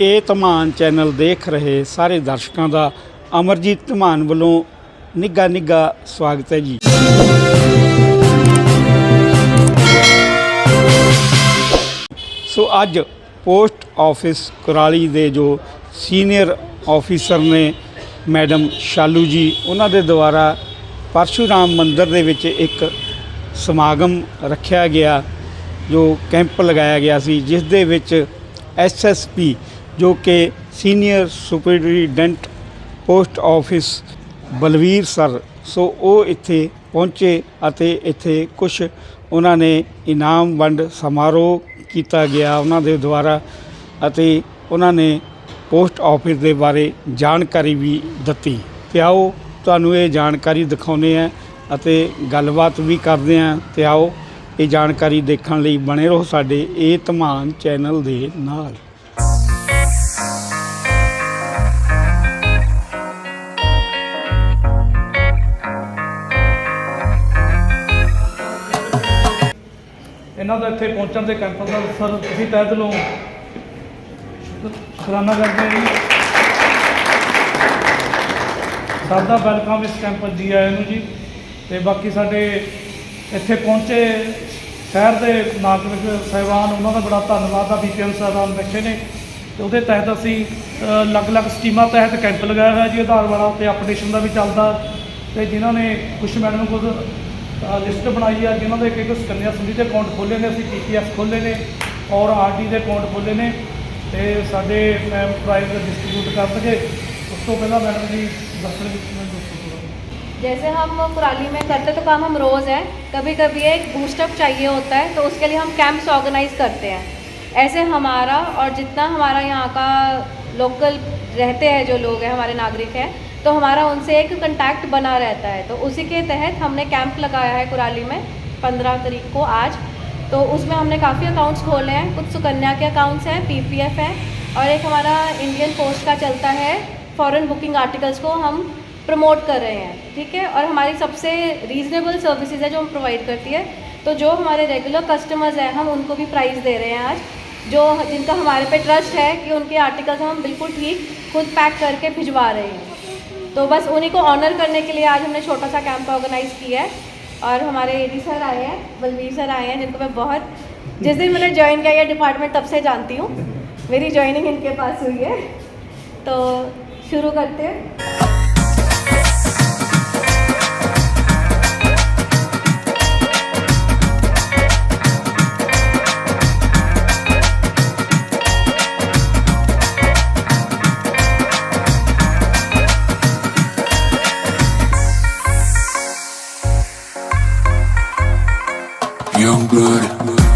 ਇਹ ਧਮਾਨ ਚੈਨਲ ਦੇਖ ਰਹੇ ਸਾਰੇ ਦਰਸ਼ਕਾਂ ਦਾ ਅਮਰਜੀਤ ਧਮਾਨ ਵੱਲੋਂ ਨਿੱਘਾ ਨਿੱਘਾ ਸਵਾਗਤ ਹੈ ਜੀ। ਸੋ ਅੱਜ ਪੋਸਟ ਆਫਿਸ ਕੁਰਾਲੀ ਦੇ ਜੋ ਸੀਨੀਅਰ ਆਫੀਸਰ ਨੇ ਮੈਡਮ ਸ਼ਾਲੂ ਜੀ, ਉਹਨਾਂ ਦੇ ਦੁਆਰਾ ਪਰਸ਼ੂਰਾਮ ਮੰਦਿਰ ਦੇ ਵਿੱਚ ਇੱਕ ਸਮਾਗਮ ਰੱਖਿਆ ਗਿਆ, ਜੋ ਕੈਂਪ ਲਗਾਇਆ ਗਿਆ ਸੀ, ਜਿਸ ਦੇ ਵਿੱਚ ਐਸਐਸਪੀ ਜੋ ਕਿ senior superintendent post office Balvir sir. So ਉਹ ਇੱਥੇ ਪਹੁੰਚੇ ਅਤੇ ਇੱਥੇ ਕੁਝ ਉਹਨਾਂ ਨੇ ਇਨਾਮ ਵੰਡ ਸਮਾਰੋਹ ਕੀਤਾ ਗਿਆ ਉਹਨਾਂ ਦੇ ਦੁਆਰਾ ਅਤੇ ਉਹਨਾਂ ਨੇ ਪੋਸਟ ਆਫਿਸ ਦੇ ਬਾਰੇ ਜਾਣਕਾਰੀ ਵੀ ਦਿੱਤੀ। ਤੇ ਆਓ ਤੁਹਾਨੂੰ ਇਹ ਜਾਣਕਾਰੀ ਦਿਖਾਉਂਦੇ ਆ ਅਤੇ ਗੱਲਬਾਤ ਵੀ ਕਰਦੇ ਆ ਤੇ ਆਓ ਇਹ ਜਾਣਕਾਰੀ ਦੇਖਣ ਲਈ ਬਣੇ ਰਹੋ ਸਾਡੇ ਇਹ ਧਮਾਨ ਚੈਨਲ ਦੇ ਨਾਲ। ਇੱਥੇ ਪਹੁੰਚਣ ਦੇ ਕੈਂਪ ਦਾ ਸਰ, ਤੁਸੀਂ ਤਹਿ ਦਿਲੋਂ ਸਲਾਨਾ ਕਰਦੇ ਹਾਂ ਜੀ। ਸਭ ਦਾ ਵੈਲਕਮ ਇਸ ਕੈਂਪ ਜੀ ਆਇਆਂ ਨੂੰ ਜੀ। ਤੇ ਬਾਕੀ ਸਾਡੇ ਇੱਥੇ ਪਹੁੰਚੇ ਸ਼ਹਿਰ ਦੇ ਨਾਗਰਿਕ ਸਹਿਬਾਨ, ਉਹਨਾਂ ਦਾ ਬੜਾ ਧੰਨਵਾਦ ਆ ਬੀਪੀਐਮ ਸਾਹਿਬਾਨ ਬੈਠੇ ਨੇ। ਤੇ ਉਹਦੇ ਤਹਿਤ ਅਸੀਂ ਅਲੱਗ-ਅਲੱਗ ਸਕੀਮਾਂ ਤਹਿਤ ਕੈਂਪ ਲਗਾਇਆ ਹੋਇਆ ਜੀ, ਆਧਾਰ ਵਾਲਾ ਤੇ ਅਪਡੇਸ਼ਨ ਦਾ ਵੀ ਚੱਲਦਾ। ਤੇ ਜਿਨ੍ਹਾਂ ਨੇ ਕੁਝ ਮੈਡਮ ਕੋਲ ਲਿਸਟ ਬਣਾਈ ਆ ਜਿਨ੍ਹਾਂ ਦੇ ਇੱਕ ਇੱਕ ਸੁਕੰਨਿਆ ਸਮ੍ਰਿਤੀ ਦੇ ਅਕਾਊਂਟ ਖੋਲ੍ਹੇ ਨੇ ਅਸੀਂ ਪੀਪੀਐਫ ਖੋਲ੍ਹੇ ਨੇ ਔਰ ਆਰਡੀ ਦੇ ਅਕਾਊਂਟ ਖੋਲ੍ਹੇ ਨੇ ਤੇ ਸਾਡੇ ਮੈਮ ਪ੍ਰਾਈਜ਼ ਡਿਸਟ੍ਰੀਬਿਊਟ ਕਰ ਸਕੇ ਉਸ ਤੋਂ ਪਹਿਲਾਂ ਮੈਡਮ ਜੀ ਦੱਸਣ ਵਿੱਚ ਮੈਂ ਦੱਸੋ ਥੋੜ੍ਹਾ। जैसे हम कुराली में करते तो काम हम रोज़ है कभी कभी एक बूस्टअप चाहिए होता है तो उसके लिए हम कैंप्स ऑर्गेनाइज करते हैं ऐसे हमारा और जितना हमारा यहाँ का लोकल रहते हैं जो लोग हैं हमारे नागरिक हैं तो हमारा उनसे एक कंटैक्ट बना रहता है। तो उसी के तहत हमने कैंप लगाया है कुराली में पंद्रह तारीख को आज। तो उसमें हमने काफ़ी अकाउंट्स खोले हैं। कुछ सुकन्या के अकाउंट्स हैं पीपीएफ है और एक हमारा इंडियन पोस्ट का चलता है। फॉरेन बुकिंग आर्टिकल्स को हम प्रमोट कर रहे हैं, ठीक है? और हमारी सबसे रीजनेबल सर्विसेज़ है जो हम प्रोवाइड करती है। तो जो हमारे रेगुलर कस्टमर्स हैं, हम उनको भी प्राइस दे रहे हैं आज। जो जिनका हमारे पे ट्रस्ट है कि उनके आर्टिकल्स हम बिल्कुल ठीक खुद पैक करके भिजवा रहे हैं। तो बस उन्हीं को ऑनर करने के लिए आज हमने छोटा सा कैंप ऑर्गेनाइज किया है और हमारे एडी सर आए हैं बलबीर सर आए हैं, जिनको मैं बहुत, जिस दिन मैंने ज्वाइन किया डिपार्टमेंट तब से जानती हूँ। मेरी ज्वाइनिंग इनके पास हुई है। तो शुरू करते हैं। Young blood.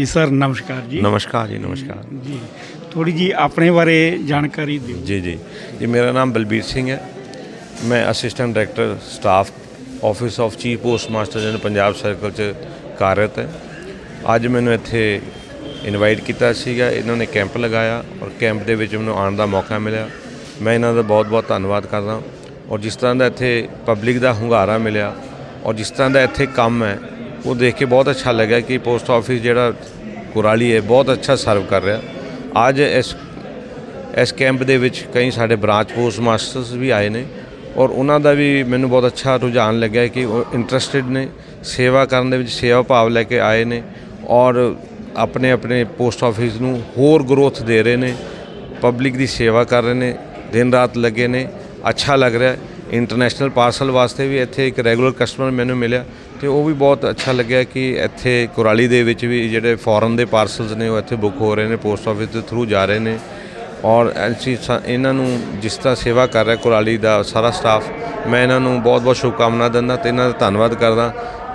ਹਾਂਜੀ ਸਰ ਨਮਸਕਾਰ ਜੀ। ਨਮਸਕਾਰ ਜੀ ਨਮਸਕਾਰ। ਜੀ ਥੋੜੀ ਜੀ ਆਪਣੇ ਬਾਰੇ ਜਾਣਕਾਰੀ ਦਿਓ। ਜੀ ਜੀ। ਜੀ ਮੇਰਾ ਨਾਮ ਬਲਬੀਰ ਸਿੰਘ ਹੈ। ਮੈਂ assistant director staff office of chief post master general Punjab circle ਚ ਕਾਰਜਰਤ ਹੈ। ਅੱਜ ਮੈਨੂੰ ਇੱਥੇ ਇਨਵਾਈਟ ਕੀਤਾ ਸੀਗਾ। ਇਹਨਾਂ ਨੇ ਕੈਂਪ ਲਗਾਇਆ ਔਰ ਕੈਂਪ ਦੇ ਵਿੱਚ ਮੈਨੂੰ ਆਉਣ ਦਾ ਮੌਕਾ ਮਿਲਿਆ। ਮੈਂ ਇਹਨਾਂ ਦਾ ਬਹੁਤ-ਬਹੁਤ ਧੰਨਵਾਦ ਕਰਦਾ। ਔਰ ਜਿਸ ਤਰ੍ਹਾਂ ਦਾ ਇੱਥੇ ਪਬਲਿਕ ਦਾ ਹੁੰਗਾਰਾ ਮਿਲਿਆ। ਔਰ ਜਿਸ ਤਰ੍ਹਾਂ ਦਾ ਇੱਥੇ ਕੰਮ ਹੈ ਉਹ ਦੇਖ ਕੇ ਬਹੁਤ ਅੱਛਾ ਲੱਗਿਆ ਕਿ ਪੋਸਟ ਆਫਿਸ ਜਿਹੜਾ ਕੁਰਾਲੀ ਹੈ, ਬਹੁਤ ਅੱਛਾ ਸਰਵ ਕਰ ਰਿਹਾ। ਅੱਜ ਇਸ ਇਸ ਕੈਂਪ ਦੇ ਵਿੱਚ ਕਈ ਸਾਡੇ ਬ੍ਰਾਂਚ ਪੋਸਟ ਮਾਸਟਰਸ ਵੀ ਆਏ ਨੇ ਔਰ ਉਹਨਾਂ ਦਾ ਵੀ ਮੈਨੂੰ ਬਹੁਤ ਅੱਛਾ ਰੁਝਾਨ ਲੱਗਿਆ ਕਿ ਉਹ ਇੰਟਰਸਟਿਡ ਨੇ, ਸੇਵਾ ਕਰਨ ਦੇ ਵਿੱਚ ਸੇਵਾ ਭਾਵ ਲੈ ਕੇ ਆਏ ਨੇ ਔਰ ਆਪਣੇ ਆਪਣੇ ਪੋਸਟ ਆਫਿਸ ਨੂੰ ਹੋਰ ਗਰੋਥ ਦੇ ਰਹੇ ਨੇ ਪਬਲਿਕ ਦੀ ਸੇਵਾ ਕਰ ਰਹੇ ਨੇ, ਦਿਨ ਰਾਤ ਲੱਗੇ ਨੇ, ਅੱਛਾ ਲੱਗ ਰਿਹਾ। ਇੰਟਰਨੈਸ਼ਨਲ ਪਾਰਸਲ ਵਾਸਤੇ ਵੀ ਇੱਥੇ ਇੱਕ ਰੈਗੂਲਰ ਕਸਟਮਰ ਮੈਨੂੰ ਮਿਲਿਆ। ਤੇ ਉਹ ਵੀ ਬਹੁਤ ਅੱਛਾ ਲੱਗਿਆ ਕਿ ਇੱਥੇ ਕੁਰਾਲੀ ਦੇ ਵਿੱਚ ਵੀ ਜਿਹੜੇ ਫੋਰਨ ਦੇ ਪਾਰਸਲਸ ਨੇ ਉਹ ਇੱਥੇ ਬੁੱਕ ਹੋ ਰਹੇ ਨੇ ਪੋਸਟ ਆਫਿਸ ਦੇ ਥਰੂ ਜਾ ਰਹੇ ਨੇ ਔਰ ਅਸੀਂ ਸਾ- ਇਹਨਾਂ ਨੂੰ ਜਿਸ ਤਰ੍ਹਾਂ ਸੇਵਾ ਕਰ ਰਿਹਾ ਕੁਰਾਲੀ ਦਾ ਸਾਰਾ ਸਟਾਫ ਮੈਂ ਇਹਨਾਂ ਨੂੰ ਬਹੁਤ-ਬਹੁਤ ਸ਼ੁਭਕਾਮਨਾ ਦਿੰਦਾ ਤੇ ਇਹਨਾਂ ਦਾ ਧੰਨਵਾਦ ਕਰਦਾ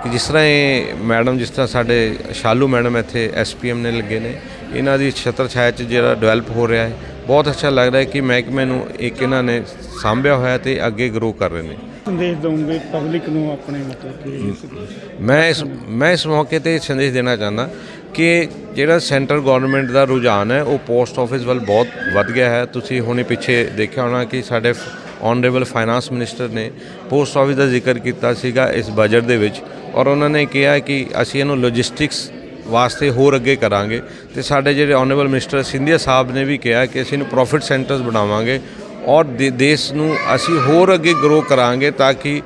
ਕਿ ਜਿਸ ਤਰ੍ਹਾਂ ਇਹ ਮੈਡਮ ਜਿਸ ਤਰ੍ਹਾਂ ਸਾਡੇ ਸ਼ਾਲੂ ਮੈਡਮ ਇੱਥੇ ਐਸਪੀਐਮ ਨੇ ਲੱਗੇ ਨੇ, ਇਹਨਾਂ ਦੀ ਛਤਰ ਛਾਇਆ 'ਚ ਜਿਹੜਾ ਡਿਵੈਲਪ ਹੋ ਰਿਹਾ ਹੈ, ਬਹੁਤ ਅੱਛਾ ਲੱਗ ਰਿਹਾ ਹੈ ਕਿ ਮਹਿਕਮੇ ਨੂੰ ਇੱਕ ਇਹਨਾਂ ਨੇ ਸਾਂਭਿਆ ਹੋਇਆ ਤੇ ਅੱਗੇ ਗਰੋ ਕਰ ਰਹੇ ਨੇ। ਸੰਦੇਸ਼ ਦਊਂਗੇ ਪਬਲਿਕ ਨੂੰ ਆਪਣੇ ਮਤਲਬ ਕਿ ਮੈਂ ਇਸ ਮੈਂ ਇਸ ਮੌਕੇ ਤੇ ਸੰਦੇਸ਼ ਦੇਣਾ ਚਾਹੁੰਦਾ ਕਿ ਜਿਹੜਾ ਸੈਂਟਰ ਗਵਰਨਮੈਂਟ ਦਾ ਰੁਝਾਨ ਹੈ, ਉਹ ਪੋਸਟ ਆਫਿਸ ਵੱਲ ਬਹੁਤ ਵੱਧ ਗਿਆ ਹੈ। ਤੁਸੀਂ ਹੁਣੇ ਪਿੱਛੇ ਦੇਖਿਆ ਹੋਣਾ ਕਿ ਸਾਡੇ ਆਨਰੇਬਲ ਫਾਈਨਾਂਸ ਮਿਨਿਸਟਰ ਨੇ ਪੋਸਟ ਆਫਿਸ ਦਾ ਜ਼ਿਕਰ ਕੀਤਾ ਸੀਗਾ ਇਸ ਬਜਟ ਦੇ ਵਿੱਚ ਔਰ ਉਹਨਾਂ ਨੇ ਕਿਹਾ ਕਿ ਅਸੀਂ ਇਹਨੂੰ ਲੌਜਿਸਟਿਕਸ ਵਾਸਤੇ ਹੋਰ ਅੱਗੇ ਕਰਾਂਗੇ। ਤੇ ਸਾਡੇ ਜਿਹੜੇ ਆਨਰੇਬਲ ਮਿਨਿਸਟਰ ਸਿੰਧੀਆ ਸਾਹਿਬ ਨੇ ਵੀ ਕਿਹਾ ਕਿ ਅਸੀਂ ਇਹਨੂੰ ਪ੍ਰੋਫਿਟ ਸੈਂਟਰਸ ਬਣਾਵਾਂਗੇ ਔਰ ਦੇ- ਦੇਸ਼ ਨੂੰ ਅਸੀਂ ਹੋਰ ਅੱਗੇ ਗਰੋ ਕਰਾਂਗੇ ਤਾਂ ਕਿ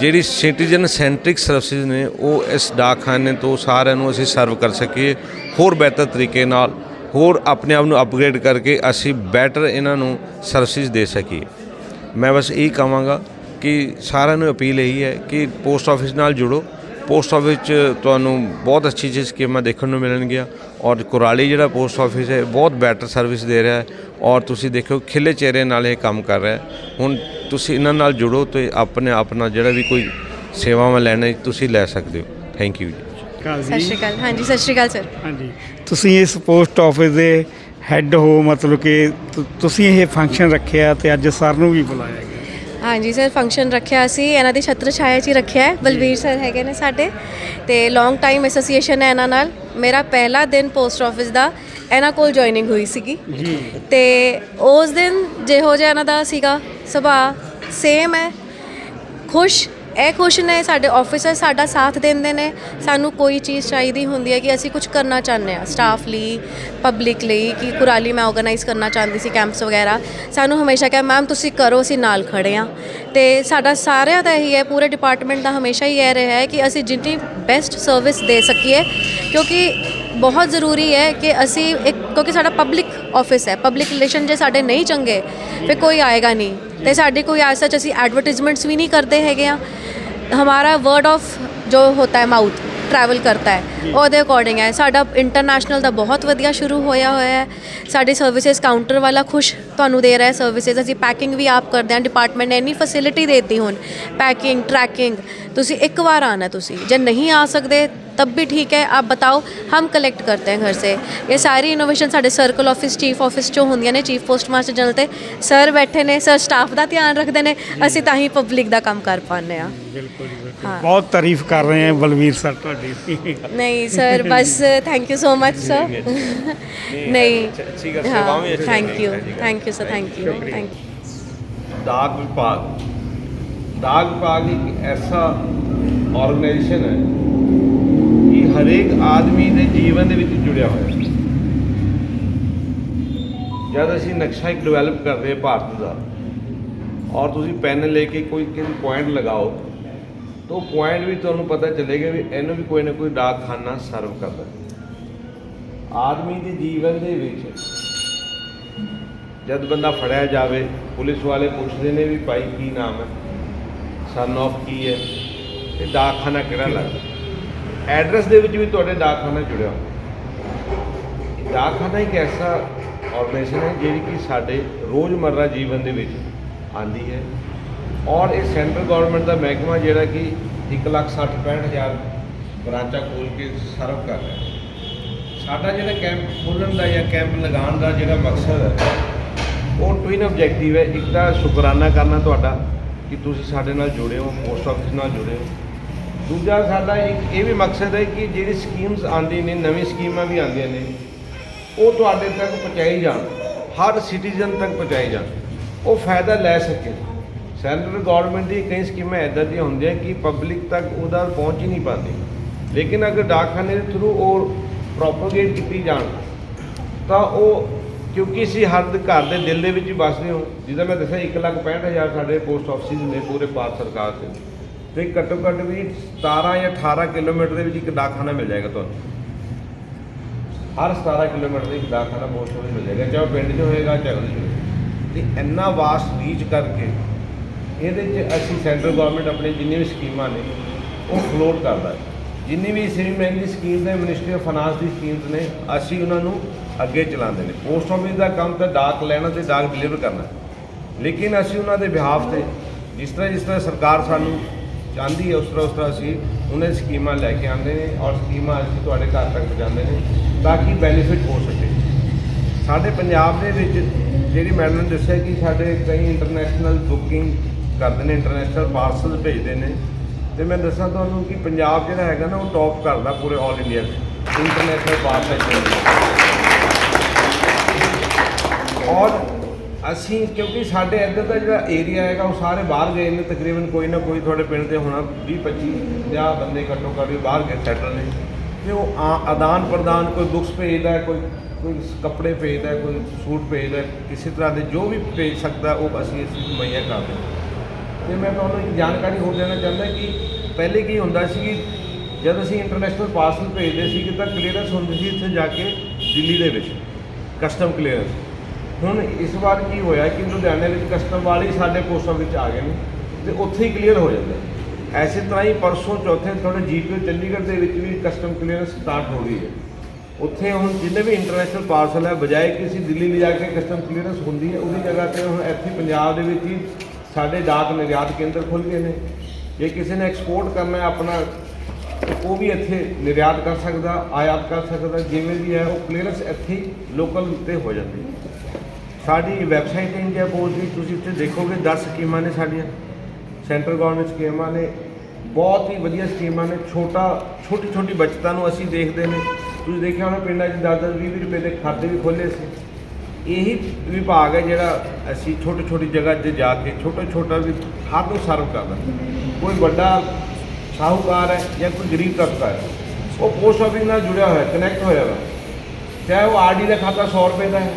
ਜਿਹੜੀ ਸਿਟੀਜ਼ਨ ਸੈਂਟਰਿਕ ਸਰਵਿਸਿਜ਼ ਨੇ, ਉਹ ਇਸ ਡਾਕਖਾਨੇ ਤੋਂ ਸਾਰਿਆਂ ਨੂੰ ਅਸੀਂ ਸਰਵ ਕਰ ਸਕੀਏ ਹੋਰ ਬਿਹਤਰ ਤਰੀਕੇ ਨਾਲ, ਹੋਰ ਆਪਣੇ ਆਪ ਨੂੰ ਅਪਗ੍ਰੇਡ ਕਰਕੇ ਅਸੀਂ ਬੈਟਰ ਇਹਨਾਂ ਨੂੰ ਸਰਵਿਸਿਜ਼ ਦੇ ਸਕੀਏ। ਮੈਂ ਬਸ ਇਹੀ ਕਹਾਂਗਾ ਕਿ ਸਾਰਿਆਂ ਨੂੰ ਅਪੀਲ ਇਹੀ ਹੈ ਕਿ ਪੋਸਟ ਆਫਿਸ ਨਾਲ ਜੁੜੋ। ਪੋਸਟ ਆਫਿਸ 'ਚ ਤੁਹਾਨੂੰ ਬਹੁਤ ਅੱਛੀ ਅੱਛੀ ਸਕੀਮਾਂ ਦੇਖਣ ਨੂੰ ਮਿਲਣਗੀਆਂ ਔਰ ਕੁਰਾਲੀ ਜਿਹੜਾ ਪੋਸਟ ਆਫਿਸ ਹੈ, ਬਹੁਤ ਬੈਟਰ ਸਰਵਿਸ ਦੇ ਰਿਹਾ ਹੈ। ਔਰ ਤੁਸੀਂ ਦੇਖੋ ਖਿਲੇ ਚਿਹਰੇ ਨਾਲ ਇਹ ਕੰਮ ਕਰ ਰਿਹਾ ਹੈ। ਹੁਣ ਤੁਸੀਂ ਇਹਨਾਂ ਨਾਲ ਜੁੜੋ ਤੇ ਆਪਣੇ ਆਪਣਾ ਜਿਹੜਾ ਵੀ ਕੋਈ ਸੇਵਾਵਾਂ ਲੈਣਾ ਤੁਸੀਂ ਲੈ ਸਕਦੇ ਹੋ। ਥੈਂਕ ਯੂ ਜੀ। ਸਤਿ ਸ਼੍ਰੀ ਅਕਾਲ। ਹਾਂਜੀ ਸਤਿ ਸ਼੍ਰੀ ਅਕਾਲ ਸਰ। ਹਾਂਜੀ। ਤੁਸੀਂ ਇਸ ਪੋਸਟ ਆਫਿਸ ਦੇ ਹੈੱਡ ਹੋ ਮਤਲਬ ਕਿ ਤੁਸੀਂ ਇਹ ਫੰਕਸ਼ਨ ਰੱਖਿਆ ਤੇ ਅੱਜ ਸਰ ਨੂੰ ਵੀ ਬੁਲਾਇਆ ਗਿਆ। ਹਾਂਜੀ ਸਰ ਫੰਕਸ਼ਨ ਰੱਖਿਆ ਸੀ। ਇਹਨਾਂ ਦੀ ਛਤਰ ਛਾਇਆ 'ਚ ਹੀ ਰੱਖਿਆ ਹੈ। ਬਲਵੀਰ ਸਰ ਹੈਗੇ ਨੇ ਸਾਡੇ। ਤੇ ਲੌਂਗ ਟਾਈਮ ਐਸੋਸੀਏਸ਼ਨ ਹੈ ਇਹਨਾਂ ਨਾਲ। ਮੇਰਾ ਪਹਿਲਾ ਦਿਨ ਪੋਸਟ ਆਫਿਸ ਦਾ। ਇਹਨਾਂ ਕੋਲ ਜੁਆਇਨਿੰਗ ਹੋਈ ਸੀਗੀ। ਜੀ। ਤੇ ਉਸ ਦਿਨ ਜਿਹੋ ਜਿਹਾ ਇਹਨਾਂ ਦਾ ਸੀਗਾ ਸੁਭਾਅ ਸੇਮ ਹੈ। ਖੁਸ਼ ਇਹ ਖੁਸ਼ ਨੇ ਸਾਡੇ ਆਫਿਸਰ ਸਾਡਾ ਸਾਥ ਦਿੰਦੇ ਨੇ। ਸਾਨੂੰ ਕੋਈ ਚੀਜ਼ ਚਾਹੀਦੀ ਹੁੰਦੀ ਹੈ ਕਿ ਅਸੀਂ ਕੁਝ ਕਰਨਾ ਚਾਹੁੰਦੇ ਆ ਸਟਾਫ ਲਈ ਪਬਲਿਕ ਲਈ ਕਿ ਕੁਰਾਲੀ ਮੈਂ ਆਰਗੇਨਾਈਜ਼ ਕਰਨਾ ਚਾਹੁੰਦੀ ਸੀ ਕੈਂਪਸ ਵਗੈਰਾ। ਸਾਨੂੰ ਹਮੇਸ਼ਾ ਕਿਹਾ ਮੈਮ ਤੁਸੀਂ ਕਰੋ ਅਸੀਂ ਨਾਲ ਖੜੇ ਆ ਤੇ ਸਾਡਾ ਸਾਰਿਆਂ ਦਾ ਇਹੀ ਹੈ ਪੂਰੇ ਡਿਪਾਰਟਮੈਂਟ ਦਾ ਹਮੇਸ਼ਾ ਹੀ ਇਹ ਰਿਹਾ ਹੈ ਕਿ ਅਸੀਂ ਜਿੰਨੀ ਬੈਸਟ ਸਰਵਿਸ ਦੇ ਸਕੀਏ ਕਿਉਂਕਿ ਬਹੁਤ ਜ਼ਰੂਰੀ ਹੈ ਕਿ ਅਸੀਂ ਇੱਕ ਕਿਉਂਕਿ ਸਾਡਾ ਪਬਲਿਕ ਆਫਿਸ ਹੈ ਪਬਲਿਕ ਰਿਲੇਸ਼ਨ ਜੇ ਸਾਡੇ ਨਹੀਂ ਚੰਗੇ ਫਿਰ ਕੋਈ ਆਏਗਾ ਨਹੀਂ ਤੇ ਸਾਡੀ ਕੋਈ ਐਸ ਸੱਚ ਅਸੀਂ ਐਡਵਰਟਾਈਜ਼ਮੈਂਟਸ ਵੀ ਨਹੀਂ ਕਰਦੇ ਹੈਗੇ ਆ हमारा वर्ड ऑफ जो होता है माउथ ਟਰੈਵਲ ਕਰਤਾ ਹੈ ਉਹਦੇ ਅਕੋਰਡਿੰਗ ਹੈ ਸਾਡਾ ਇੰਟਰਨੈਸ਼ਨਲ ਦਾ ਬਹੁਤ ਵਧੀਆ ਸ਼ੁਰੂ ਹੋਇਆ ਹੋਇਆ ਹੈ ਸਾਡੀ ਸਰਵਿਸਿਜ਼ ਕਾਊਂਟਰ ਵਾਲਾ ਖੁਸ਼ ਤੁਹਾਨੂੰ ਦੇ ਰਿਹਾ ਹੈ ਸਰਵਿਸਿਜ਼ ਅਸੀਂ ਪੈਕਿੰਗ ਵੀ ਆਪ ਕਰਦੇ ਹਾਂ ਡਿਪਾਰਟਮੈਂਟ ਨੇ ਇੰਨੀ ਫੈਸਿਲਿਟੀ ਦੇਤੀ ਹੁਣ पैकिंग ट्रैकिंग ਤੁਸੀਂ ਇੱਕ ਵਾਰ आना ਤੁਸੀਂ ਜੇ नहीं आ सकते तब भी ठीक है आप बताओ हम कलेक्ट करते हैं घर से ये सारी इनोवेशन ਸਾਡੇ ਸਰਕਲ ਆਫਿਸ ਚੀਫ ਆਫਿਸ ਚੋਂ ਹੁੰਦੀਆਂ ਨੇ ਚੀਫ ਪੋਸਟ ਮਾਸਟਰ ਜਨਰਲ ਤੇ ਸਰ ਬੈਠੇ ਨੇ ਸਰ ਸਟਾਫ ਦਾ ਧਿਆਨ ਰੱਖਦੇ ਨੇ ਅਸੀਂ ਤਾਂ ਹੀ ਪਬਲਿਕ ਦਾ ਕੰਮ ਕਰ ਪਾਉਂਦੇ ਆ ਬਿਲਕੁਲ ਜੀ ਬਿਲਕੁਲ ਹਾਂ। ਬਹੁਤ ਤਾਰੀਫ ਕਰ ਰਹੇ ਹਾਂ ਬਲਵੀਰ ਸਰ ਤੁਹਾਡੀ ਨਹੀਂ sir bus thank you so much sir ਨਹੀਂ ਅੱਛੀ ਗੱਲ, ਸੇਵਾਵਾਂ ਵੀ ਅੱਛੀ ਥੈਂਕ ਨੇ, ਯੂ ਅੱਛੀ ਗੱਲ। Thank you sir thank you thank you ਡਾਕ ਵਿਭਾਗ। ਡਾਕ ਵਿਭਾਗ ਇੱਕ ਐਸਾ ਆਰਗੇਨਾਈਜੇਸ਼ਨ ਹੈ ਕਿ ਹਰੇਕ ਆਦਮੀ ਦੇ ਜੀਵਨ ਦੇ ਵਿੱਚ ਜੁੜਿਆ ਹੋਇਆ ਹੈ। ਜਦ ਅਸੀਂ ਨਕਸ਼ਾ ਇੱਕ ਡਿਵੈਲਪ ਕਰਦੇ ਹਾਂ ਭਾਰਤ ਦਾ ਔਰ ਤੁਸੀਂ ਪੈਨ ਲੈ ਕੇ ਕੋਈ ਕਿਸੇ ਪੁਆਇੰਟ ਲਗਾਓ ਤਾਂ ਉਹ ਪੁਆਇੰਟ ਵੀ ਤੁਹਾਨੂੰ ਪਤਾ ਚੱਲੇਗਾ ਵੀ ਇਹਨੂੰ ਵੀ ਕੋਈ ਨਾ ਕੋਈ ਡਾਕਖਾਨਾ ਸਰਵ ਕਰਦਾ ਹੈ। ਆਦਮੀ ਦੇ ਜੀਵਨ ਦੇ ਵਿੱਚ ਜਦ ਬੰਦਾ ਫੜਿਆ ਜਾਵੇ, ਪੁਲਿਸ ਵਾਲੇ ਪੁੱਛਦੇ ਨੇ ਵੀ ਭਾਈ ਕੀ ਨਾਮ ਹੈ? ਸਨ ਆਫ ਕੀ ਹੈ? ਤੇ ਡਾਕਖਾਨਾ ਕਿਹੜਾ ਲੱਗਦਾ ਐਡਰੈਸ ਦੇ ਵਿੱਚ ਵੀ ਤੁਹਾਡੇ ਡਾਕਖਾਨਾ ਜੁੜਿਆ ਹੋਇਆ ਡਾਕਖਾਨਾ ਇੱਕ ਐਸਾ ਆਰਗੇਨਾਈਜੇਸ਼ਨ ਹੈ ਜਿਹੜੀ ਕਿ ਸਾਡੇ ਰੋਜ਼ਮਰਰਾ ਜੀਵਨ ਦੇ ਵਿੱਚ ਆਂਦੀ ਹੈ ਔਰ ਇਹ ਸੈਂਟਰਲ ਗਵਰਨਮੈਂਟ ਦਾ ਮਹਿਕਮਾ ਜਿਹੜਾ ਕਿ 1 ਲੱਖ 60 ਹਜ਼ਾਰ ਬ੍ਰਾਂਚਾਂ ਖੋਲ ਕੇ ਸਰਵ ਕਰ ਰਿਹਾ ਸਾਡਾ ਜਿਹੜਾ ਕੈਂਪ ਖੋਲ੍ਹਣ ਦਾ ਜਾਂ ਕੈਂਪ ਲਗਾਉਣ ਦਾ ਜਿਹੜਾ ਮਕਸਦ ਹੈ ਉਹ ਟਵਿਨ ਆਬਜੈਕਟਿਵ ਹੈ। ਇੱਕ ਤਾਂ ਸ਼ੁਕਰਾਨਾ ਕਰਨਾ ਤੁਹਾਡਾ ਕਿ ਤੁਸੀਂ ਸਾਡੇ ਨਾਲ ਜੁੜੇ ਹੋ, ਪੋਸਟ ਆਫਿਸ ਨਾਲ ਜੁੜੇ ਹੋ। ਦੂਜਾ ਸਾਡਾ ਇੱਕ ਇਹ ਵੀ ਮਕਸਦ ਹੈ ਕਿ ਜਿਹੜੀ ਸਕੀਮਸ ਆਉਂਦੀ ਨੇ, ਨਵੀਂ ਸਕੀਮਾਂ ਵੀ ਆਉਂਦੀਆਂ ਨੇ, ਉਹ ਤੁਹਾਡੇ ਤੱਕ ਪਹੁੰਚਾਈ ਜਾਣ। ਹਰ ਸਿਟੀਜ਼ਨ ਤੱਕ ਪਹੁੰਚਾਈ ਜਾਣ। ਉਹ ਫਾਇਦਾ ਲੈ ਸਕੇ। ਸੈਂਟਰ ਗਵਰਨਮੈਂਟ ਦੀ ਕਈ ਸਕੀਮਾਂ ਇੱਦਾਂ ਦੀਆਂ ਹੁੰਦੀਆਂ ਕਿ ਪਬਲਿਕ ਤੱਕ ਉਹਦਾ ਪਹੁੰਚ ਹੀ ਨਹੀਂ ਪਾਉਂਦੀ। ਲੇਕਿਨ ਅਗਰ ਡਾਕਖਾਨੇ ਦੇ ਥਰੂ ਉਹ ਪ੍ਰੋਪਗੇਟ ਕੀਤੀ ਜਾਣ, ਤਾਂ ਉਹ ਕਿਉਂਕਿ ਅਸੀਂ ਹਰ ਘਰ ਦੇ ਦਿਲ ਦੇ ਵਿੱਚ ਹੀ ਵੱਸਦੇ ਹਾਂ। ਜਿੱਦਾਂ ਮੈਂ ਦੱਸਿਆ 165000 ਸਾਡੇ ਪੋਸਟ ਆਫਿਸ ਨੇ ਪੂਰੇ ਭਾਰਤ ਸਰਕਾਰ ਦੇ ਤੇ ਘੱਟੋ ਘੱਟ ਵੀ 17 ਜਾਂ 18 ਕਿਲੋਮੀਟਰ ਦੇ ਵਿੱਚ ਇੱਕ ਡਾਕਖਾਨਾ ਮਿਲ ਜਾਏਗਾ ਤੁਹਾਨੂੰ। ਹਰ 17 ਕਿਲੋਮੀਟਰ ਦੇ ਇੱਕ ਡਾਕਖਾਨਾ ਪੋਸਟ ਆਫਿਸ ਮਿਲ ਜਾਏਗਾ, ਚਾਹੇ ਉਹ ਪਿੰਡ 'ਚ ਹੋਏਗਾ, ਚਾਹੇ ਉਹਦੇ 'ਚ ਹੋਏਗਾ। ਤੇ ਇੰਨਾ ਵਾਸਟ ਰੀਚ ਕਰਕੇ ਇਹਦੇ 'ਚ ਅਸੀਂ ਸੈਂਟਰਲ ਗਵਰਨਮੈਂਟ ਆਪਣੀ ਜਿੰਨੀ ਵੀ ਸਕੀਮਾਂ ਨੇ, ਉਹ ਫਲੋਟ ਕਰਦਾ ਹੈ। ਜਿੰਨੀ ਵੀ ਸੇਵਿੰਗ ਬੈਂਕ ਦੀ ਸਕੀਮ ਨੇ ਮਿਨਿਸਟਰੀ ਆਫ ਫਾਈਨਾਂਸ ਦੀ ਸਕੀਮਸ ਨੇ, ਅਸੀਂ ਉਹਨਾਂ ਨੂੰ ਅੱਗੇ ਚਲਾਉਂਦੇ ਨੇ। ਪੋਸਟ ਆਫਿਸ ਦਾ ਕੰਮ ਤਾਂ ਡਾਕ ਲੈਣਾ ਤੇ ਡਾਕ ਡਿਲੀਵਰ ਕਰਨਾ। ਲੇਕਿਨ ਅਸੀਂ ਉਹਨਾਂ ਦੇ ਬਿਹਾਫ ਤੇ ਜਿਸ ਤਰ੍ਹਾਂ ਜਿਸ ਤਰ੍ਹਾਂ ਸਰਕਾਰ ਸਾਨੂੰ ਚਾਹੁੰਦੀ ਹੈ, ਉਸ ਤਰ੍ਹਾਂ ਉਸ ਤਰ੍ਹਾਂ ਅਸੀਂ ਉਹਨਾਂ ਦੀ ਸਕੀਮਾਂ ਲੈ ਕੇ ਆਉਂਦੇ ਨੇ ਔਰ ਸਕੀਮਾਂ ਅਸੀਂ ਤੁਹਾਡੇ ਘਰ ਤੱਕ ਪਹੁੰਚਾਉਂਦੇ ਨੇ ਤਾਂ ਕਿ ਬੈਨੀਫਿਟ ਹੋ ਸਕੇ। ਸਾਡੇ ਪੰਜਾਬ ਦੇ ਵਿੱਚ ਜਿਹੜੀ ਮੈਡਮ ਨੇ ਦੱਸਿਆ ਕਿ ਸਾਡੇ ਕਈ ਇੰਟਰਨੈਸ਼ਨਲ ਬੁਕਿੰਗ ਕਰਦੇ ਨੇ ਇੰਟਰਨੈਸ਼ਨਲ ਪਾਰਸਲ ਭੇਜਦੇ ਨੇ। ਤੇ ਮੈਂ ਦੱਸਾਂ ਤੁਹਾਨੂੰ ਕਿ ਪੰਜਾਬ ਜਿਹੜਾ ਹੈਗਾ ਨਾ, ਉਹ ਟੌਪ ਕਰਦਾ ਪੂਰੇ 올 ਇੰਡੀਆ 'ਚ। ਇੰਟਰਨੈਸ਼ਨਲ ਪਾਰਸਲ ਔਰ ਅਸੀਂ, ਕਿਉਂਕਿ ਸਾਡੇ ਇੱਧਰ ਦਾ ਜਿਹੜਾ ਏਰੀਆ ਹੈਗਾ, ਉਹ ਸਾਰੇ ਬਾਹਰ ਗਏ ਨੇ, ਤਕਰੀਬਨ ਕੋਈ ਨਾ ਕੋਈ ਤੁਹਾਡੇ ਪਿੰਡ ਦੇ ਹੋਣਾ 20 25 50 ਬੰਦੇ ਘੱਟੋ ਘੱਟ ਵੀ ਬਾਹਰ ਗਏ ਸੈਟਲ ਨੇ। ਤੇ ਉਹ ਆਦਾਨ ਪ੍ਰਦਾਨ ਕੋਈ ਬੁੱਕਸ ਭੇਜਦਾ ਕੋਈ ਕੋਈ ਕੱਪੜੇ ਭੇਜਦਾ ਕੋਈ ਸੂਟ ਭੇਜਦਾ ਕਿਸੇ ਤਰ੍ਹਾਂ ਦੇ ਜੋ ਵੀ ਭੇਜ ਸਕਦਾ, ਉਹ ਅਸੀਂ ਅਸੀਂ ਮੁਹੱਈਆ ਕਰਦੇ ਹਾਂ। ਤੇ ਮੈਂ ਤੁਹਾਨੂੰ ਇੱਕ ਜਾਣਕਾਰੀ ਹੋਰ ਦੇਣਾ ਚਾਹੁੰਦਾ ਕਿ ਪਹਿਲੇ ਕੀ ਹੁੰਦਾ ਸੀ ਕਿ ਜਦ ਅਸੀਂ ਇੰਟਰਨੈਸ਼ਨਲ ਪਾਰਸਲ ਭੇਜਦੇ ਸੀ ਕਿ ਤਾਂ ਕਲੀਅਰੈਂਸ ਹੁੰਦੀ ਸੀ ਇੱਥੇ ਜਾ ਕੇ ਦਿੱਲੀ ਦੇ ਵਿੱਚ ਕਸਟਮ ਕਲੀਅਰੈਂਸ ਹੁਣ ਇਸ ਵਾਰ ਕੀ ਹੋਇਆ ਕਿ ਲੁਧਿਆਣੇ ਵਿੱਚ ਕਸਟਮ ਵਾਲੇ ਸਾਡੇ ਪੋਸਟਾਂ ਵਿੱਚ ਆ ਗਏ ਨੇ ਤੇ ਉੱਥੇ ਹੀ ਕਲੀਅਰ ਹੋ ਜਾਂਦਾ ਹੈ। ਐਸੇ ਤਰ੍ਹਾਂ ਹੀ ਪਰਸੋਂ ਚੌਥੇ ਤੁਹਾਡੇ ਜੀਪੀਓ ਚੰਡੀਗੜ੍ਹ ਦੇ ਵਿੱਚ ਵੀ ਕਸਟਮ ਕਲੀਅਰੈਂਸ ਸਟਾਰਟ ਹੋ ਗਈ ਹੈ ਉੱਥੇ ਹੁਣ ਜਿੰਨੇ ਵੀ ਇੰਟਰਨੈਸ਼ਨਲ ਪਾਰਸਲ ਹੈ, ਬਜਾਏ ਕਿ ਅਸੀਂ ਦਿੱਲੀ ਲਿਜਾ ਕੇ ਕਸਟਮ ਕਲੀਅਰੈਂਸ ਹੁੰਦੀ ਹੈ, ਉਹਦੀ ਜਗ੍ਹਾ ਤੇ ਹੁਣ ਇੱਥੇ ਪੰਜਾਬ ਦੇ ਵਿੱਚ ਹੀ ਸਾਡੇ ਡਾਕ ਨਿਰਯਾਤ ਕੇਂਦਰ ਖੁੱਲ੍ਹ ਗਏ ਨੇ। ਜੇ ਕਿਸੇ ਨੇ ਐਕਸਪੋਰਟ ਕਰਨਾ ਆਪਣਾ ਉਹ ਵੀ ਇੱਥੇ ਨਿਰਯਾਤ ਕਰ ਸਕਦਾ, ਆਯਾਤ ਕਰ ਸਕਦਾ, ਜਿਵੇਂ ਵੀ ਹੈ, ਉਹ ਕਲੀਅਰੈਂਸ ਇੱਥੇ ਹੀ ਲੋਕਲ ਤੇ ਹੋ ਜਾਂਦੀ ਹੈ। ਸਾਡੀ ਵੈਬਸਾਈਟ ਇੰਡੀਆ ਪੋਸਟ ਦੀ, ਤੁਸੀਂ ਉੱਥੇ ਦੇਖੋਗੇ 10 ਸਕੀਮਾਂ ਨੇ ਸਾਡੀਆਂ। ਸੈਂਟਰਲ ਗਵਰਨਮੈਂਟ ਸਕੀਮਾਂ ਨੇ, ਬਹੁਤ ਹੀ ਵਧੀਆ ਸਕੀਮਾਂ ਨੇ, ਛੋਟਾ ਛੋਟੀ ਛੋਟੀ ਬਚਤਾਂ ਨੂੰ ਅਸੀਂ ਦੇਖਦੇ ਨੇ। ਤੁਸੀਂ ਦੇਖਿਆ ਹੋਣਾ, ਪਿੰਡਾਂ 'ਚ 10 10 20 ਰੁਪਏ ਦੇ ਖਾਤੇ ਵੀ ਖੋਲ੍ਹੇ ਸੀ। ਇਹੀ ਵਿਭਾਗ ਹੈ ਜਿਹੜਾ ਅਸੀਂ ਛੋਟੀ ਛੋਟੀ ਜਗ੍ਹਾ 'ਤੇ ਜਾ ਕੇ ਛੋਟਾ ਛੋਟਾ ਵੀ ਹਰ ਨੂੰ ਸਰਵ ਕਰਦਾ ਕੋਈ ਵੱਡਾ ਸ਼ਾਹੂਕਾਰ ਹੈ ਜਾਂ ਕੋਈ ਗਰੀਬ ਤਬਕਾ ਹੈ, ਉਹ ਪੋਸਟ ਆਫਿਸ ਨਾਲ ਜੁੜਿਆ ਹੋਇਆ ਕਨੈਕਟ ਹੋਇਆ ਹੋਇਆ। ਚਾਹੇ ਉਹ ਆਰਡੀ ਦਾ ਖਾਤਾ 100 ਰੁਪਏ ਦਾ ਹੈ,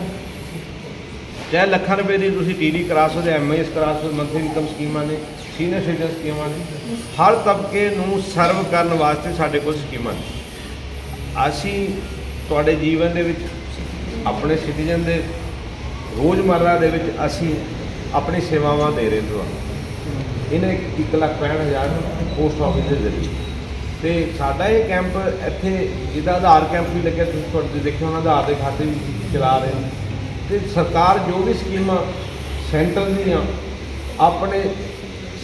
ਚਾਹੇ ਲੱਖਾਂ ਰੁਪਏ ਦੀ ਤੁਸੀਂ ਟੀਡੀ ਕਰਾ ਸਕਦੇ ਐਮਆਈਐਸ ਕਰਾ ਸਕਦੇ ਮੰਥਲੀ ਇਨਕਮ ਸਕੀਮਾਂ ਨੇ ਸੀਨੀਅਰ ਸਿਟੀਜ਼ਨ ਸਕੀਮਾਂ ਨੇ, ਹਰ ਤਬਕੇ ਨੂੰ ਸਰਵ ਕਰਨ ਵਾਸਤੇ ਸਾਡੇ ਕੋਲ ਸਕੀਮਾਂ ਨੇ। ਅਸੀਂ ਤੁਹਾਡੇ ਜੀਵਨ ਦੇ ਵਿੱਚ ਆਪਣੇ ਸਿਟੀਜ਼ਨ ਦੇ ਰੋਜ਼ਮਰਰਾ ਦੇ ਵਿੱਚ ਅਸੀਂ ਆਪਣੀ ਸੇਵਾਵਾਂ ਦੇ ਰਹੇ ਤੁਹਾਨੂੰ ਇਹਨੇ ਇੱਕ ਲੱਖ ਪੈਂਹਠ ਹਜ਼ਾਰ ਪੋਸਟ ਆਫਿਸ ਦੇ ਜ਼ਰੀਏ। ਤੇ ਸਾਡਾ ਇਹ ਕੈਂਪ ਇੱਥੇ ਜਿਹਦਾ ਆਧਾਰ ਕੈਂਪ ਵੀ ਲੱਗਿਆ, ਤੁਸੀਂ ਤੁਹਾਡੇ ਦੇਖਿਆ ਹੋਣਾ, ਆਧਾਰ ਦੇ ਖਾਤੇ ਵੀ ਚਲਾ ਰਹੇ ਨੇ ਤੇ ਸਰਕਾਰ ਜੋ ਵੀ ਸਕੀਮਾਂ ਸੈਂਟਰ ਦੀਆਂ ਆਪਣੇ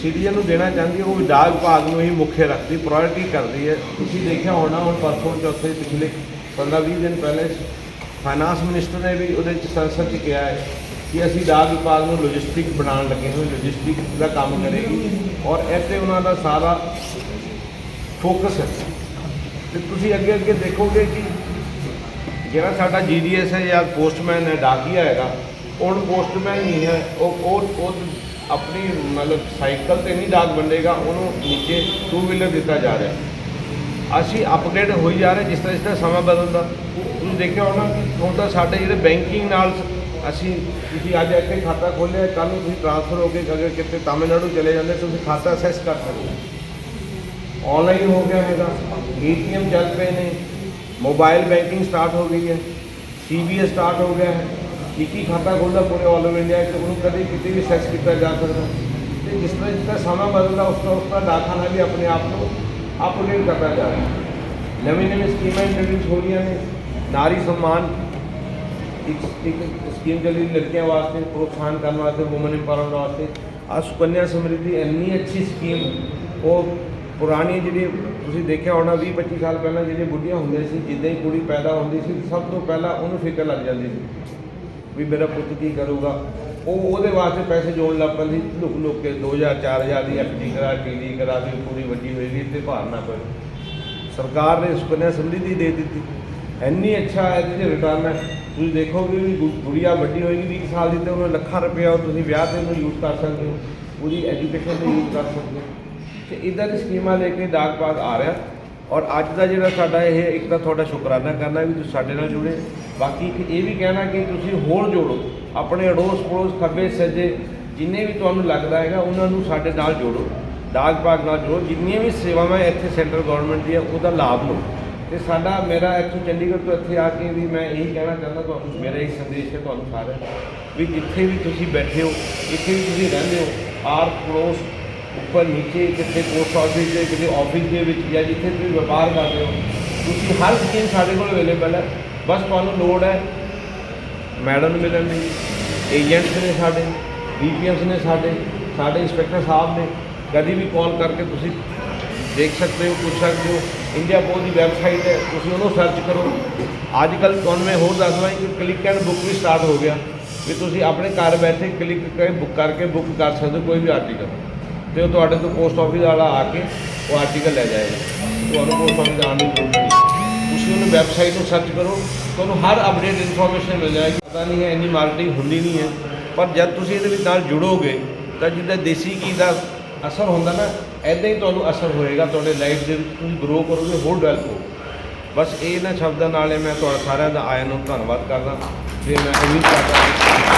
ਸਿਟੀਜ਼ਨ ਨੂੰ ਦੇਣਾ ਚਾਹੁੰਦੀ ਉਹ ਵਿਧਾਨ ਵਿਭਾਗ ਨੂੰ ਹੀ ਮੁੱਖੇ ਰੱਖਦੀ ਪ੍ਰਾਇੋਰਟੀ ਕਰਦੀ ਹੈ। ਤੁਸੀਂ ਦੇਖਿਆ ਹੋਣਾ, ਹੁਣ ਪਰਸੋਂ ਚੌਥੇ ਪਿਛਲੇ 15-20 ਦਿਨ ਪਹਿਲੇ ਫਾਈਨਾਂਸ ਮਿਨਿਸਟਰ ਨੇ ਵੀ ਉਹਦੇ ਚ ਸੰਸਦ 'ਚ ਕਿਹਾ ਹੈ ਕਿ ਅਸੀਂ ਡਾਕ ਵਿਭਾਗ ਨੂੰ ਲੌਜਿਸਟਿਕ ਬਣਾਉਣ ਲੱਗੇ ਹਾਂ ਲੌਜਿਸਟਿਕ ਦਾ ਕੰਮ ਕਰੇਗੀ ਔਰ ਇੱਥੇ ਉਹਨਾਂ ਦਾ ਸਾਰਾ ਫੋਕਸ ਹੈ। ਤੇ ਤੁਸੀਂ ਅੱਗੇ ਅੱਗੇ ਦੇਖੋਗੇ ਕਿ ਜਿਹੜਾ ਸਾਡਾ ਜੀਡੀਐਸ ਹੈ ਜਾਂ ਪੋਸਟਮੈਨ ਹੈ, ਡਾਕੀਆ ਹੈਗਾ ਉਹ ਪੋਸਟਮੈਨ ਨਹੀਂ ਹੈ, ਉਹ ਉਹ ਉਹ ਆਪਣੀ ਮਤਲਬ ਸਾਈਕਲ ਤੇ ਨਹੀਂ ਡਾਕ ਵੰਡੇਗਾ, ਉਹਨੂੰ ਨੀਚੇ ਟੂ ਵੀਲਰ ਦਿੱਤਾ ਜਾ ਰਿਹਾ। ਅਸੀਂ ਅਪਡੇਟ ਹੋਈ ਜਾ ਰਹੇ, ਜਿਸ ਤਰ੍ਹਾਂ ਜਿਸ ਤਰ੍ਹਾਂ ਸਮਾਂ ਬਦਲਦਾ ਤੁਸੀਂ ਦੇਖਿਆ ਹੋਣਾ ਹੁਣ ਤਾਂ ਸਾਡੇ ਜਿਹੜੇ ਬੈਂਕਿੰਗ ਨਾਲ ਅਸੀਂ ਤੁਸੀਂ ਅੱਜ ਇੱਥੇ ਖਾਤਾ ਖੋਲ੍ਹਿਆ, ਕੱਲ੍ਹ ਨੂੰ ਤੁਸੀਂ ਟ੍ਰਾਂਸਫਰ ਹੋ ਕੇ ਅਗਰ ਕਿਤੇ ਤਾਮਿਲਨਾਡੂ ਚਲੇ ਜਾਂਦੇ, ਤੁਸੀਂ ਖਾਤਾ ਅਸੈਸ ਕਰ ਸਕਦੇ ਹੋ। ਆਨਲਾਈਨ ਹੋ ਗਿਆ ਹੈਗਾ ਏਟੀਐਮ ਚੱਲ ਪਏ ਨੇ ਮੋਬਾਈਲ ਬੈਂਕਿੰਗ ਸਟਾਰਟ ਹੋ ਗਈ ਹੈ ਸੀਬੀਐਸ ਸਟਾਰਟ ਹੋ ਗਿਆ ਹੈ, ਇੱਕ ਹੀ ਖਾਤਾ ਖੋਲਦਾ ਪੂਰੇ ਆਲ ਓਵਰ ਇੰਡੀਆ 'ਚ ਉਹਨੂੰ ਕਦੇ ਕਿਤੇ ਵੀ ਸੈਕਸ ਕੀਤਾ ਜਾ ਸਕਦਾ। ਤੇ ਜਿਸ ਤਰ੍ਹਾਂ ਜਿਸ ਤਰ੍ਹਾਂ ਸਮਾਂ ਬਦਲਦਾ, ਉਸ ਤਰ੍ਹਾਂ ਉਸ ਤਰ੍ਹਾਂ ਡਾਕਖਾਨਾ ਵੀ ਆਪਣੇ ਆਪ ਨੂੰ ਅਪਡੇਟ ਕਰਦਾ ਜਾ ਰਿਹਾ। ਹੈ ਨਵੀਂ ਨਵੀਂ ਸਕੀਮਾਂ ਇੰਟਰੋਡਿਊਸ ਹੋ ਰਹੀਆਂ ਨੇ। ਨਾਰੀ ਸਨਮਾਨ ਇੱਕ ਇੱਕ ਸਕੀਮ ਚੱਲੀ ਲੜਕੀਆਂ ਵਾਸਤੇ, ਪ੍ਰੋਤਸਾਹਨ ਕਰਨ ਵਾਸਤੇ ਔਮਨ ਇੰਪਾਵਰਮੈਂਟ ਵਾਸਤੇ। ਆ ਸੁਕੰਨਿਆ ਸਮਰਿੱਧੀ ਇੰਨੀ ਅੱਛੀ ਸਕੀਮ, ਉਹ ਪੁਰਾਣੀ ਜਿਹੜੀ ਤੁਸੀਂ ਦੇਖਿਆ ਹੋਣਾ 20 25 ਸਾਲ ਪਹਿਲਾਂ ਜਿਹੜੀਆਂ ਬੁੱਢੀਆਂ ਹੁੰਦੀਆਂ ਸੀ, ਜਿੱਦਾਂ ਹੀ ਕੁੜੀ ਪੈਦਾ ਹੁੰਦੀ ਸੀ, ਸਭ ਤੋਂ ਪਹਿਲਾਂ ਉਹਨੂੰ ਫਿਕਰ ਲੱਗ ਜਾਂਦੀ ਸੀ ਵੀ ਮੇਰਾ ਪੁੱਤ ਕੀ ਕਰੂਗਾ। ਉਹ ਉਹਦੇ ਵਾਸਤੇ ਪੈਸੇ ਜੋੜਨ ਲੱਗ ਪੈਂਦੀ ਲੁਕ ਲੁਕ ਕੇ 2000 4000 ਦੀ ਐਫਡੀ ਕਰਾ ਟੀਡੀ ਕਰਾ ਕੇ ਪੂਰੀ ਵੱਡੀ ਹੋਏਗੀ ਤੇ ਭਾਰ ਨਾ ਪਏ ਸਰਕਾਰ ਨੇ ਸੁਕੰਨਿਆ ਸਮਰਿੱਧੀ ਦੇ ਦਿੱਤੀ। ਇੰਨੀ ਅੱਛਾ ਇਹਦੇ 'ਚ ਰਿਟਰਨ ਹੈ। ਤੁਸੀਂ ਦੇਖੋਗੇ ਵੀ ਗੁ- ਗੁੜੀਆ ਵੱਡੀ ਹੋਏਗੀ 20 ਸਾਲ ਦੀ ਤੇ ਉਹਨੂੰ ਲੱਖਾਂ ਰੁਪਇਆ ਉਹ ਤੁਸੀਂ ਵਿਆਹ ਤੇ ਉਹਨੂੰ ਯੂਜ਼ ਕਰ ਸਕਦੇ ਹੋ। ਪੂਰੀ ਐਜੂਕੇਸ਼ਨ ਲਈ ਯੂਜ਼ ਕਰ ਸਕਦੇ ਹੋ। ਤੇ ਇਦਾਂ ਦੀ ਸਕੀਮਾਂ ਲੈ ਕੇ ਡਾਕ ਪਾਗ ਆ ਰਿਹਾ। ਔਰ ਅੱਜ ਦਾ ਜਿਹੜਾ ਸਾਡਾ ਇਹ, ਇੱਕ ਤਾਂ ਤੁਹਾਡਾ ਸ਼ੁਕਰਾਨਾ ਕਰਨਾ ਵੀ ਤੁਸੀਂ ਸਾਡੇ ਨਾਲ ਜੁੜੇ। ਬਾਕੀ ਇੱਕ ਇਹ ਵੀ ਕਹਿਣਾ ਕਿ ਤੁਸੀਂ ਹੋਰ ਜੋੜੋ। ਆਪਣੇ ਅੜੋਸ ਪੜੋਸ ਖੱਬੇ ਸੱਜੇ ਜਿੰਨੇ ਵੀ ਤੁਹਾਨੂੰ ਲੱਗਦਾ ਹੈਗਾ, ਉਹਨਾਂ ਨੂੰ ਸਾਡੇ ਨਾਲ ਜੋੜੋ ਡਾਕ ਪਾਗ ਨਾਲ ਜੋੜੋ, ਜਿੰਨੀਆਂ ਵੀ ਸੇਵਾਵਾਂ ਇੱਥੇ ਸੈਂਟਰ ਗਵਰਨਮੈਂਟ ਦੀਆਂ, ਉਹਦਾ ਲਾਭ ਲਓ। ਤੇ ਸਾਡਾ, ਮੇਰਾ ਇੱਥੋਂ ਚੰਡੀਗੜ੍ਹ ਤੋਂ ਇੱਥੇ ਆ ਕੇ ਵੀ ਮੈਂ ਇਹੀ ਕਹਿਣਾ ਚਾਹੁੰਦਾ ਤੁਹਾਨੂੰ, ਮੇਰਾ ਇਹ ਸੰਦੇਸ਼ ਹੈ ਤੁਹਾਨੂੰ ਸਾਰਿਆਂ ਵੀ ਜਿੱਥੇ ਵੀ ਤੁਸੀਂ ਬੈਠੇ ਹੋ, ਜਿੱਥੇ ਵੀ ਤੁਸੀਂ ਰਹਿੰਦੇ ਹੋ, ਆਰ ਪੜੋਸ ਉੱਪਰ ਨੀਚੇ ਕਿਤੇ ਪੋਸਟ ਆਫਿਸ ਦੇ, ਕਿਤੇ ਆਫਿਸ ਦੇ ਵਿੱਚ ਜਾਂ ਜਿੱਥੇ ਤੁਸੀਂ ਵਪਾਰ ਕਰਦੇ ਹੋ, ਤੁਸੀਂ ਹਰ ਸਕੀਮ ਸਾਡੇ ਕੋਲ ਅਵੇਲੇਬਲ ਹੈ। ਬਸ ਤੁਹਾਨੂੰ ਲੋੜ ਹੈ, ਮੈਡਮ ਮਿਲਣ ਦੀ। ਏਜੰਟਸ ਨੇ ਸਾਡੇ ਬੀਪੀਐਸ ਨੇ ਸਾਡੇ ਸਾਡੇ ਇੰਸਪੈਕਟਰ ਸਾਹਿਬ ਨੇ ਕਦੀ ਵੀ ਕਾਲ ਕਰਕੇ ਤੁਸੀਂ ਦੇਖ ਸਕਦੇ ਹੋ, ਪੁੱਛ ਸਕਦੇ ਹੋ। ਇੰਡੀਆ ਪੋਸਟ ਦੀ ਵੈਬਸਾਈਟ ਹੈ, ਤੁਸੀਂ ਉਹਨੂੰ ਸਰਚ ਕਰੋ। ਅੱਜ ਕੱਲ੍ਹ ਤੁਹਾਨੂੰ ਮੈਂ ਹੋਰ ਦੱਸਦਾ ਕਿ ਕਲਿੱਕ ਐਂਡ ਬੁੱਕ ਵੀ ਸਟਾਰਟ ਹੋ ਗਿਆ। ਵੀ ਤੁਸੀਂ ਆਪਣੇ ਘਰ ਬੈਠੇ ਕਲਿੱਕ ਕਰਕੇ ਬੁੱਕ ਕਰਕੇ ਬੁੱਕ ਕਰ ਸਕਦੇ ਹੋ, ਕੋਈ ਵੀ ਆਰਟੀਕਲ ਤੇ ਉਹ ਤੁਹਾਡੇ ਤੋਂ ਪੋਸਟ ਆਫਿਸ ਵਾਲਾ ਆ ਕੇ ਉਹ ਆਰਟੀਕਲ ਲੈ ਜਾਏਗਾ। ਤੁਹਾਨੂੰ ਪੋਸਟ ਆਫਿਸ ਆਉਣ ਦੀ ਜ਼ਰੂਰਤ ਨਹੀਂ। ਤੁਸੀਂ ਉਹਨੂੰ ਵੈਬਸਾਈਟ ਨੂੰ ਸਰਚ ਕਰੋ, ਤੁਹਾਨੂੰ ਹਰ ਅਪਡੇਟ ਇਨਫੋਰਮੇਸ਼ਨ ਮਿਲ ਜਾਏਗੀ। ਪਤਾ ਨਹੀਂ ਹੈ, ਇੰਨੀ ਮਾਰਕੀਟਿੰਗ ਹੁੰਦੀ ਨਹੀਂ ਹੈ। ਪਰ ਜਦ ਤੁਸੀਂ ਇਹਦੇ ਵਿੱਚ ਨਾਲ ਜੁੜੋਗੇ, ਤਾਂ ਜਿੱਦਾਂ ਦੇਸੀ ਘੀ ਦਾ ਅਸਰ ਹੁੰਦਾ ਨਾ ਐਦਾਂ ਹੀ ਤੁਹਾਨੂੰ ਅਸਰ ਹੋਏਗਾ। ਤੁਹਾਡੇ ਲਾਈਫ ਦੇ ਵਿੱਚ ਤੁਸੀਂ ਗਰੋ ਕਰੋਗੇ, ਹੋਰ ਡਿਵੈਲਪ ਹੋ ਬਸ ਇਹਨਾਂ ਸ਼ਬਦਾਂ ਨਾਲ ਮੈਂ ਤੁਹਾਡਾ ਸਾਰਿਆਂ ਦਾ ਆਇਆਂ ਨੂੰ ਧੰਨਵਾਦ ਕਰਦਾ। ਤੇ ਮੈਂ ਉਮੀਦ ਕਰਦਾ